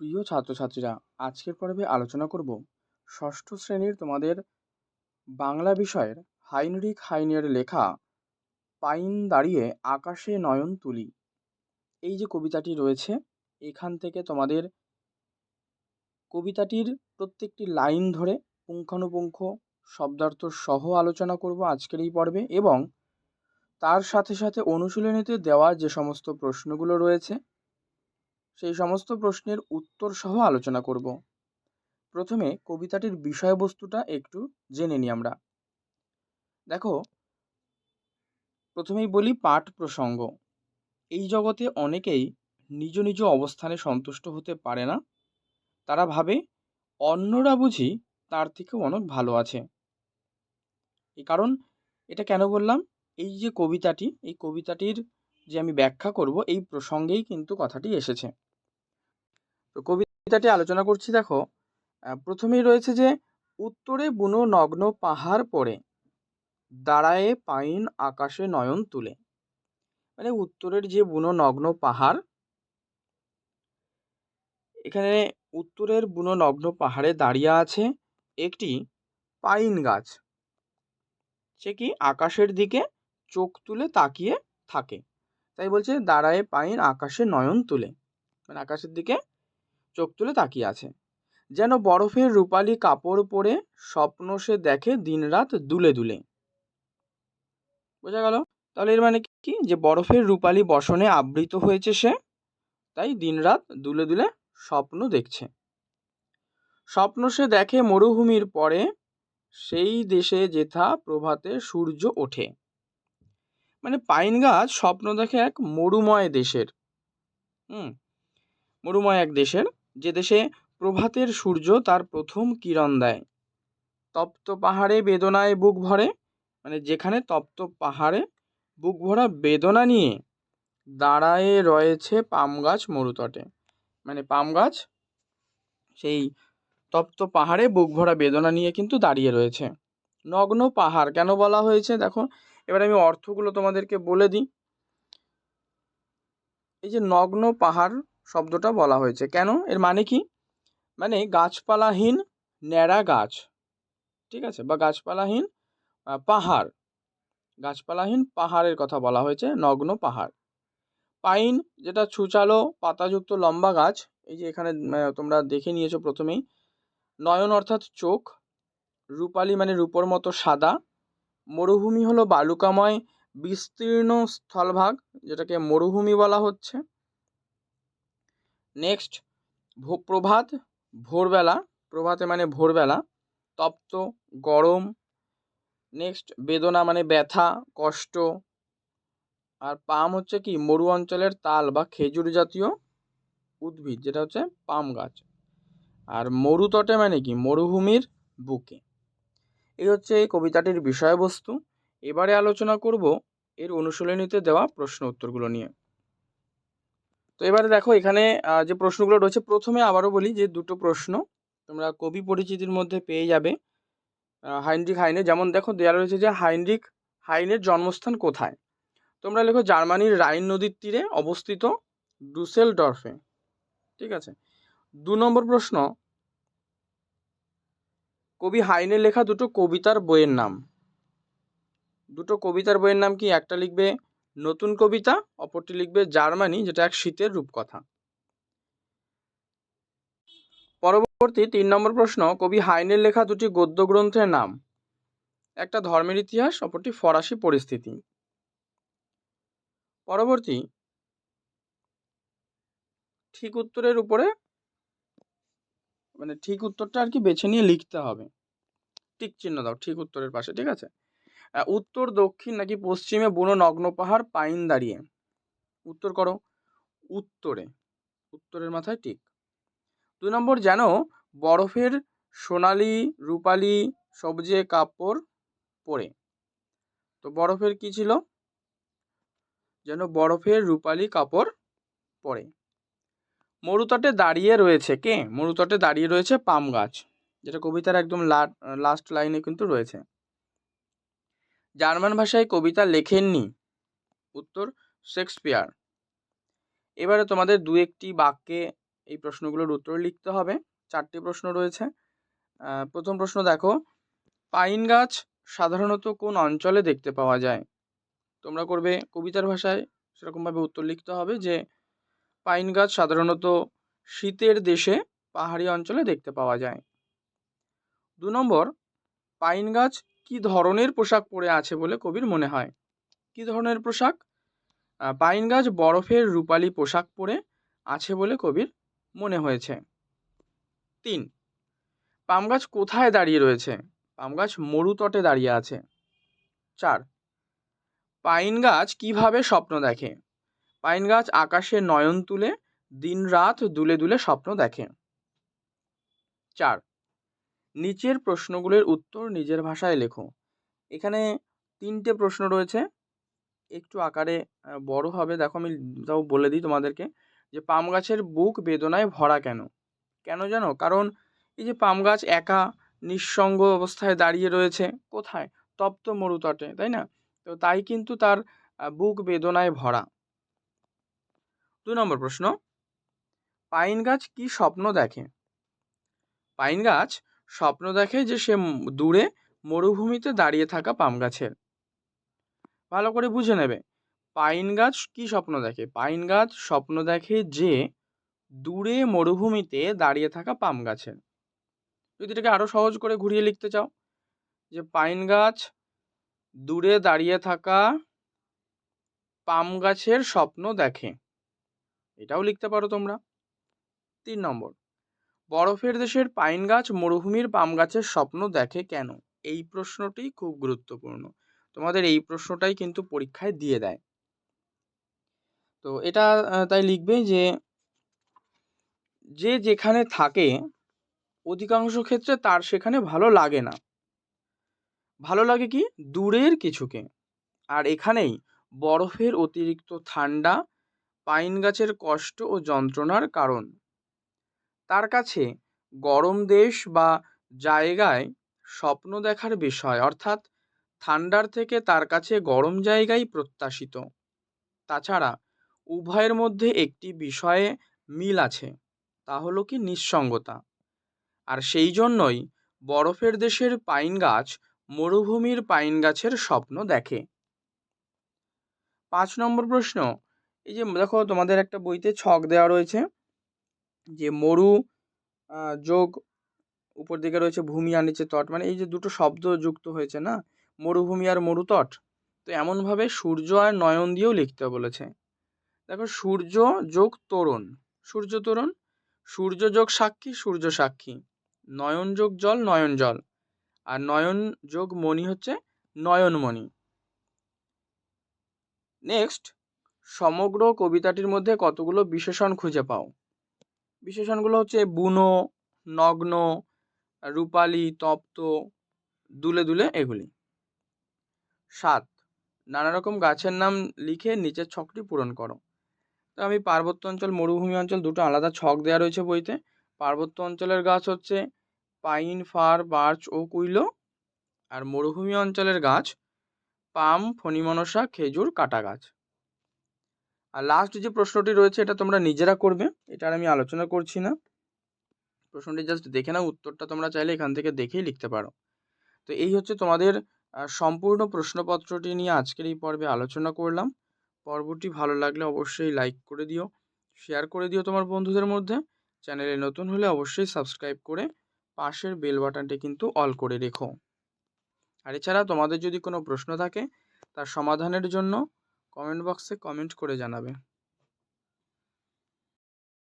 প্রিয় ছাত্রছাত্রীরা, আজকের পর্বে আলোচনা করব ষষ্ঠ শ্রেণির তোমাদের বাংলা বিষয়ের হাইনরিক হাইনের লেখা পাইন দাঁড়িয়ে আকাশে নয়ন তুলি। এই যে কবিতাটি রয়েছে, এখান থেকে তোমাদের কবিতাটির প্রত্যেকটি লাইন ধরে পুঙ্খানুপুঙ্খ শব্দার্থ সহ আলোচনা করব আজকের এই পর্বে এবং তার সাথে সাথে অনুশীলনীতে দেওয়া যে সমস্ত প্রশ্নগুলো রয়েছে সেই সমস্ত প্রশ্নের উত্তর সহ আলোচনা করব। প্রথমে কবিতাটির বিষয়বস্তুটা একটু জেনে নিই আমরা। দেখো, প্রথমেই বলি পাঠ প্রসঙ্গ। এই জগতে অনেকেই নিজ নিজ অবস্থানে সন্তুষ্ট হতে পারে না। তারা ভাবে, অন্যরা বুঝি তার থেকেও অনেক ভালো আছে। এই কারণ, এটা কেন বললাম? এই যে কবিতাটি, এই কবিতাটির যে আমি ব্যাখ্যা করব, এই প্রসঙ্গেই কিন্তু কথাটি এসেছে। তো কবিতাটি আলোচনা করছি, দেখো। প্রথমেই রয়েছে যে, উত্তরে বুনো নগ্ন পাহাড় পড়ে, দাঁড়ায়ে পাইন আকাশে নয়ন তুলে। মানে উত্তরের যে বুনো নগ্ন পাহাড়, এখানে উত্তরের বুনো নগ্ন পাহাড়ে দাঁড়িয়ে আছে একটি পাইন গাছ। সে কি আকাশের দিকে চোখ তুলে তাকিয়ে থাকে। তাই বলছে, দাঁড়ায় পাইন আকাশে নয়ন তুলে। মানে আকাশের দিকে চোখ তুলে তাকিয়ে আছে। যেন বরফের রূপালি কাপড় পরে স্বপ্ন সে দেখে দিনরাত দুলে দুলে। বোঝা গেল? তাহলে এর মানে কি? যে বরফের রূপালি বসনে আবৃত হয়েছে সে? তাই দিনরাত দুলে দুলে স্বপ্ন দেখছে। স্বপ্ন সে দেখে মরুভূমির পরে সেই দেশে যেথা প্রভাতে সূর্য ওঠে। মানে পাইন গাছ স্বপ্ন দেখে এক মরুময় দেশের। হুম, মরুময় এক দেশের। যে দেশে প্রভাতের সূর্য তার প্রথম কিরণ দেয়। তপ্ত পাহাড়ে বেদনায় বুক ভরে মানে যেখানে তপ্ত পাহাড়ে বুক ভরা বেদনা নিয়ে দাঁড়ায়ে রয়েছে পাম গাছ মরুতটে। মানে পাম গাছ, সেই তপ্ত পাহাড়ে বুক ভরা বেদনা নিয়ে কিন্তু দাঁড়িয়ে রয়েছে। নগ্ন পাহাড় কেন বলা হয়েছে? দেখো, এবার আমি অর্থগুলো তোমাদেরকে বলে দিই। এই যে নগ্ন পাহাড় শব্দটা বলা হয়েছে। কেন? এর মানে কি? মানে গাছপালাহীন ন্যাড়া গাছ। ঠিক আছে? বা গাছপালাহীন পাহাড়। গাছপালাহীন পাহাড়ের কথা বলা হয়েছে, নগ্ন পাহাড়। পাইন, যেটা ছুচালো, পাতাযুক্ত লম্বা গাছ, এই যে এখানে তোমরা দেখে নিয়েছো প্রথমেই। নয়ন অর্থাৎ চোখ। রূপালি মানে রূপর মতো সাদা। মরুভূমি হলো বালুকাময়, বিস্তীর্ণ স্থলভাগ, যেটাকে মরুভূমি বলা হচ্ছে। নেক্সট প্রভাত, ভোরবেলা, প্রভাতে মানে ভোরবেলা, তপ্ত, গরম, নেক্সট, বেদনা মানে ব্যথা, কষ্ট, আর পাম হচ্ছে কি, মরু অঞ্চলের তাল বা খেজুর জাতীয় উদ্ভিদ, যেটা হচ্ছে পাম গাছ। আর মরুতটে মানে কি, মরুভূমির বুকে। এই হচ্ছে এই কবিতাটির বিষয়বস্তু। এবারে আলোচনা করব এর অনুশীলনীতে দেওয়া প্রশ্ন উত্তরগুলো নিয়ে। তো এবারে দেখো এখানে যে প্রশ্নগুলো রয়েছে, প্রথমে আবারও বলি যে দুটো প্রশ্ন তোমরা কবি পরিচিতির মধ্যে পেয়ে যাবে। হাইনরিক হাইনে, যেমন দেখো দেওয়া রয়েছে যে হাইনরিক হাইনের জন্মস্থান কোথায়? তোমরা লেখো জার্মানির রাইন নদীর তীরে অবস্থিত ডুসেল ডরফে ঠিক আছে? দু নম্বর প্রশ্ন, কবি হাইনের লেখা দুটো কবিতার বইয়ের নাম। দুটো কবিতার বইয়ের নাম কি? একটা লিখবে নতুন কবিতা, অপরটি লিখবে জার্মানি, যেটা এক শীতের রূপকথা। পরবর্তী তিন নম্বর প্রশ্ন, কবি হাইনের লেখা দুটি গদ্য গ্রন্থের নাম। একটা ধর্মের ইতিহাস, অপরটি ফরাসি পরিস্থিতি। পরবর্তী, ঠিক উত্তরের উপরে মানে ঠিক উত্তরটা আর কি বেছে নিয়ে লিখতে হবে। টিক চিহ্ন দাও, ঠিক উত্তরের পাশে, ঠিক আছে? উত্তর, দক্ষিণ নাকি পশ্চিমে বুনো নগ্ন পাহাড় পাইন দাঁড়িয়ে? উত্তর করো। উত্তরে। উত্তরের মাথায় ঠিক দুই নম্বর যেন বরফের সোনালি, রূপালি, সবজে কাপড় পরে। তো বরফের কি ছিল? যেন বরফের, রূপালি কাপড় পরে। মরুতটে দাঁড়িয়ে রয়েছে কে? মরুতটে দাঁড়িয়ে রয়েছে পাম গাছ, যেটা কবিতার একদম লাস্ট লাইনে কিন্তু রয়েছে। জার্মান ভাষায় কবিতা লেখেননি। উত্তর শেক্সপিয়ার। এবারে তোমাদের দু একটি বাক্যে এই প্রশ্নগুলোর উত্তর লিখতে হবে। চারটি প্রশ্ন রয়েছে। প্রথম প্রশ্ন দেখো, পাইন গাছ সাধারণত কোন অঞ্চলে দেখতে পাওয়া যায়? তোমরা করবে কবিতার ভাষায় সেরকমভাবে উত্তর লিখতে হবে যে, পাইন গাছ সাধারণত শীতের দেশে পাহাড়ি অঞ্চলে দেখতে পাওয়া যায়। দু নম্বর, পাইন গাছ কি ধরনের পোশাক পরে আছে বলে কবির মনে হয়? কি ধরনের পোশাক? পাইন গাছ বরফের রূপালী পোশাক পরে আছে বলে কবির মনে হয়েছে। তিন, পাম গাছ কোথায় দাঁড়িয়ে রয়েছে? পাম গাছ মরুতটে দাঁড়িয়ে আছে। চার, পাইন গাছ কীভাবে স্বপ্ন দেখে? পাইন গাছ আকাশে নয়ন তুলে দিন রাত দুলে দুলে স্বপ্ন দেখে। চার নিচের প্রশ্নগুলোর উত্তর নিজের ভাষায় লেখো। এখানে তিনটে প্রশ্ন রয়েছে। একটু আকারে বড় হবে। দেখো আমি তাও বলে দিই তোমাদেরকে যে পাম গাছের বুক বেদনায় ভরা কেন? কেন জানো? কারণ এই যে পাম গাছ একা, নিঃসঙ্গ অবস্থায় দাঁড়িয়ে রয়েছে, কোথায়? তপ্ত মরুতটে, তাই না? তো তাই কিন্তু তার বুক বেদনায় ভরা। দু নম্বর প্রশ্ন, পাইন গাছ কি স্বপ্ন দেখে? পাইন গাছ স্বপ্ন দেখে যে সে দূরে মরুভূমিতে দাঁড়িয়ে থাকা পাম গাছের। ভালো করে বুঝে নেবে, পাইন গাছ কি স্বপ্ন দেখে? পাইন গাছ স্বপ্ন দেখে যে দূরে মরুভূমিতে দাঁড়িয়ে থাকা পাম গাছের। যদি এটাকে আরও সহজ করে ঘুরিয়ে লিখতে চাও, যে পাইন গাছ দূরে দাঁড়িয়ে থাকা পাম গাছের স্বপ্ন দেখে। এটাও লিখতে পারো তোমরা। তিন নম্বর বরফের দেশের পাইন গাছ মরুভূমির পাম গাছের স্বপ্ন দেখে কেন? এই প্রশ্নটি খুব গুরুত্বপূর্ণ। তোমাদের এই প্রশ্নটাই কিন্তু পরীক্ষায় দিয়ে দেয়। তো এটা তাই লিখবে যে যে যেখানে থাকে, অধিকাংশ ক্ষেত্রে তার সেখানে ভালো লাগে না। ভালো লাগে কি? দূরের কিছুকে। আর এখানেই বরফের অতিরিক্ত ঠান্ডা, পাইন গাছের কষ্ট ও যন্ত্রণার কারণ। তার কাছে গরম দেশ বা জায়গায় স্বপ্ন দেখার বিষয়। অর্থাৎ ঠান্ডার থেকে তার কাছে গরম জায়গাই প্রত্যাশিত। তাছাড়া উভয়ের মধ্যে একটি বিষয়ে মিল আছে, তা হলো কি নিঃসঙ্গতা। আর সেই জন্যই বরফের দেশের পাইন গাছ মরুভূমির পাইন গাছের স্বপ্ন দেখে। পাঁচ নম্বর প্রশ্ন, এই যে দেখো তোমাদের একটা বইতে ছক দেওয়া রয়েছে। যে মরু যোগ, উপর দিকে রয়েছে ভূমি আর নিচে তট। মানে এই যে দুটো শব্দ যুক্ত হয়েছে না? মরুভূমি আর মরুতট তো এমনভাবে সূর্য আর নয়ন দিয়েও লিখতে বলেছে। দেখো, সূর্য যোগ তরুণ। সূর্য তরুণ, সূর্য যোগ সাক্ষী, সূর্য সাক্ষী। নয়ন যোগ জল, নয়ন জল। আর নয়ন যোগ মণি হচ্ছে নয়নমণি নেক্সট সমগ্র কবিতাটির মধ্যে কতগুলো বিশেষণ খুঁজে পাও? বিশেষণগুলো হচ্ছে বুনো, নগ্ন, রূপালী, তপ্ত, দুলে দুলে এগুলি। সাত, নানা রকম গাছের নাম লিখে নিচের ছকটি পূরণ করো। তো আমি পার্বত্য অঞ্চল, মরুভূমি অঞ্চল দুটো আলাদা ছক দেওয়া রয়েছে বইতে। পার্বত্য অঞ্চলের গাছ হচ্ছে পাইন, ফার, বার্চ ও কুইলো। আর মরুভূমি অঞ্চলের গাছ পাম, ফণিমনসা, খেজুর, কাটা গাছ। আর লাস্ট যে প্রশ্নটি রয়েছে, এটা তোমরা নিজেরা করবে, এটা আর আমি আলোচনা করছি না। প্রশ্নটি জাস্ট দেখে নাও, উত্তরটা তোমরা চাইলে এখান থেকে দেখেই লিখতে পারো। তো এই হচ্ছে তোমাদের সম্পূর্ণ প্রশ্নপত্রটি নিয়ে আজকের এই পর্বে আলোচনা করলাম। পর্বটি ভালো লাগলে অবশ্যই লাইক করে দিও শেয়ার করে দিও তোমার বন্ধুদের মধ্যে। চ্যানেলে নতুন হলে অবশ্যই সাবস্ক্রাইব করে পাশের বেল বাটনটি কিন্তু অল করে রেখো। আর এছাড়া তোমাদের যদি কোনো প্রশ্ন থাকে, তার সমাধানের জন্য কমেন্ট বক্সে কমেন্ট করে জানাবে।